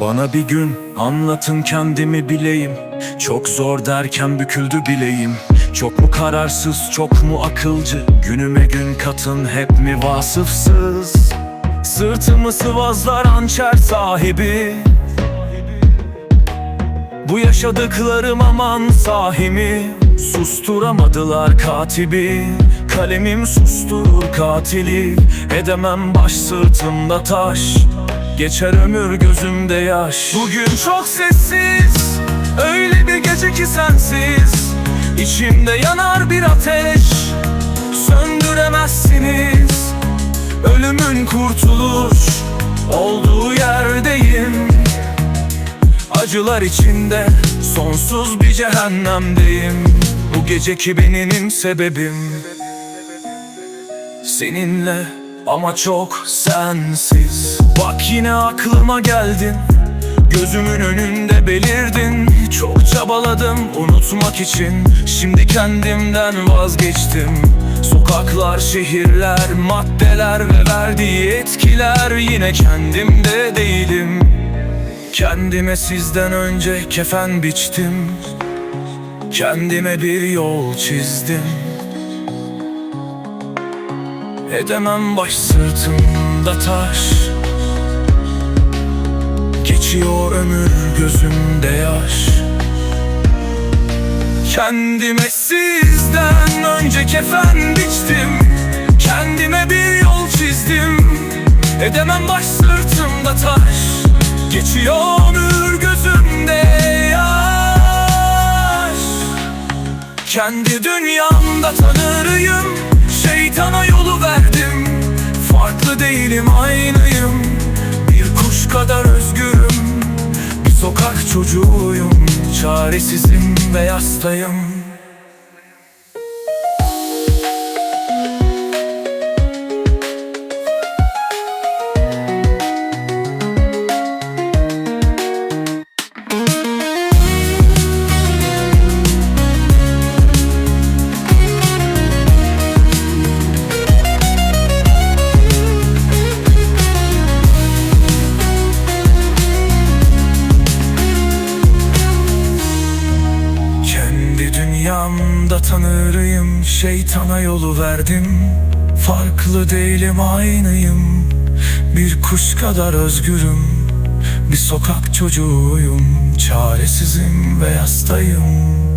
Bana bir gün anlatın kendimi bileyim. Çok zor derken büküldü bileğim. Çok mu kararsız çok mu akılcı? Günüme gün katın hep mi vasıfsız? Sırtımı sıvazlar hançer sahibi. Bu yaşadıklarım aman sahimi. Susturamadılar katibi. Kalemim susturur katili. Edemem baş sırtımda taş Geçer ömür gözümde yaş. Bugün çok sessiz Öyle bir gece ki sensiz. İçimde yanar bir ateş Söndüremezsiniz. Ölümün kurtuluş Olduğu yerdeyim. Acılar içinde Sonsuz bir cehennemdeyim. Bu geceki benim sebebim. Seninle ama çok sensiz. Bak yine aklıma geldin. Gözümün önünde belirdin. Çok çabaladım unutmak için. Şimdi kendimden vazgeçtim. Sokaklar, şehirler, maddeler ve verdiği etkiler. Yine kendimde değilim. Kendime sizden önce kefen biçtim. Kendime bir yol çizdim Edemem baş sırtımda taş. Geçiyor ömür gözümde yaş. Kendime sizden önce kefen biçtim. Kendime bir yol çizdim. Edemem baş sırtımda taş. Geçiyor ömür gözümde yaş. Kendi dünyamda tanırıyım değilim aynıyım. Bir kuş kadar özgürüm. Bir sokak çocuğuyum. Çaresizim ve yastayım tanırıyım Şeytana yolu verdim. Farklı değilim aynıyım. Bir kuş kadar özgürüm. Bir sokak çocuğuyum Çaresizim ve hastayım